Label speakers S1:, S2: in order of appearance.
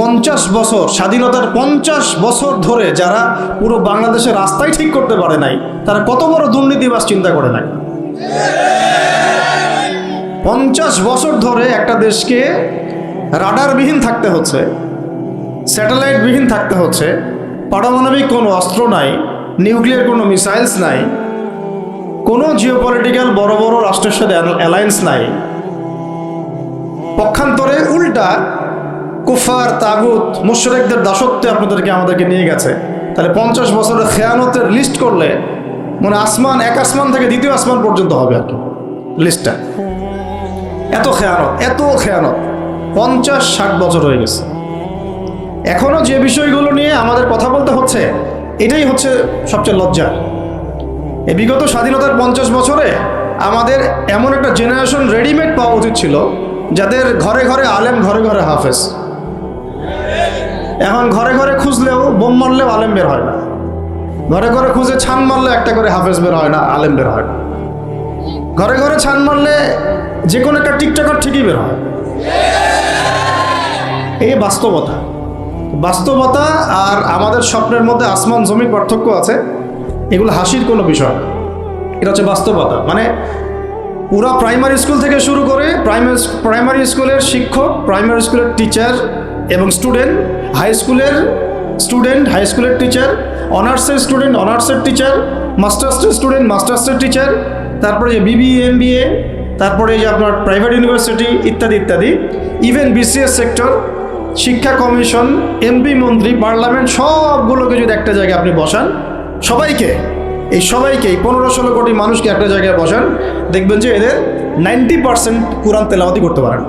S1: পঞ্চাশ বছর, স্বাধীনতার পঞ্চাশ বছর ধরে যারা পুরো বাংলাদেশের রাস্তাই ঠিক করতে পারে নাই, তারা কত বড় দুর্নীতিবাস চিন্তা করে নাই? পঞ্চাশ বছর ধরে একটা দেশকে রাডারবিহীন থাকতে হচ্ছে, স্যাটেলাইটবিহীন থাকতে হচ্ছে, পারমাণবিক কোনো অস্ত্র নাই, নিউক্লিয়ার কোনো মিসাইলস নাই, কোনো জিওপলিটিক্যাল বড় বড় রাষ্ট্রের সাথে অ্যালায়েন্স নাই। পক্ষান্তরে উল্টা কুফার, তাগুত, মুশরেকদের দাসত্বে আপনাদেরকে আমাদেরকে নিয়ে গেছে। তাহলে পঞ্চাশ বছরের খেয়ানতের লিস্ট করলে মানে আসমান, এক আসমান থেকে দ্বিতীয় আসমান পর্যন্ত হবে আর কি লিস্টটা এত খেয়ানত এত খেয়ানত। পঞ্চাশ, ষাট বছর হয়ে গেছে। এখনও যে বিষয়গুলো নিয়ে আমাদের কথা বলতে হচ্ছে, এটাই হচ্ছে সবচেয়ে লজ্জা। এ বিগত স্বাধীনতার পঞ্চাশ বছরে আমাদের এমন একটা জেনারেশন রেডিমেড পাওয়া উচিত ছিল, যাদের ঘরে ঘরে আলেম, ঘরে ঘরে হাফেজ। এখন ঘরে ঘরে খুঁজলেও বোম মারলেও আলেম বের হয় না। ঘরে ঘরে খুঁজে ছান মারলে একটা করে হাফেজ বের হয় না, আলেম বের হয় না। ঘরে ঘরে ছান মারলে যে কোনো একটা টিকটকার ঠিকই বের হয়। এই বাস্তবতা। বাস্তবতা আর আমাদের স্বপ্নের মধ্যে আসমান জমির পার্থক্য আছে, এগুলো হাসির কোনো বিষয় এটা হচ্ছে বাস্তবতা। মানে পুরা প্রাইমারি স্কুল থেকে শুরু করে প্রাইমারি প্রাইমারি স্কুলের শিক্ষক প্রাইমারি স্কুলের টিচার এবং স্টুডেন্ট হাই স্কুলের স্টুডেন্ট হাই স্কুলের টিচার অনার্সের স্টুডেন্ট অনার্সের টিচার মাস্টার্সের স্টুডেন্ট মাস্টার্সের টিচার তারপরে যে বিবিএ এম তারপরে যে আপনার প্রাইভেট ইউনিভার্সিটি ইত্যাদি ইত্যাদি ইভেন বিসিএস সেক্টর শিক্ষা কমিশন এমপি মন্ত্রী পার্লামেন্ট সবগুলোকে যদি একটা জায়গায় আপনি বসান, সবাইকে, এই সবাইকে, এই পনেরো ষোলো কোটি মানুষকে একটা জায়গায় বসান, দেখবেন যে এদের নাইনটি পার্সেন্ট কোরআন তেলাওয়াতি করতে পারেন।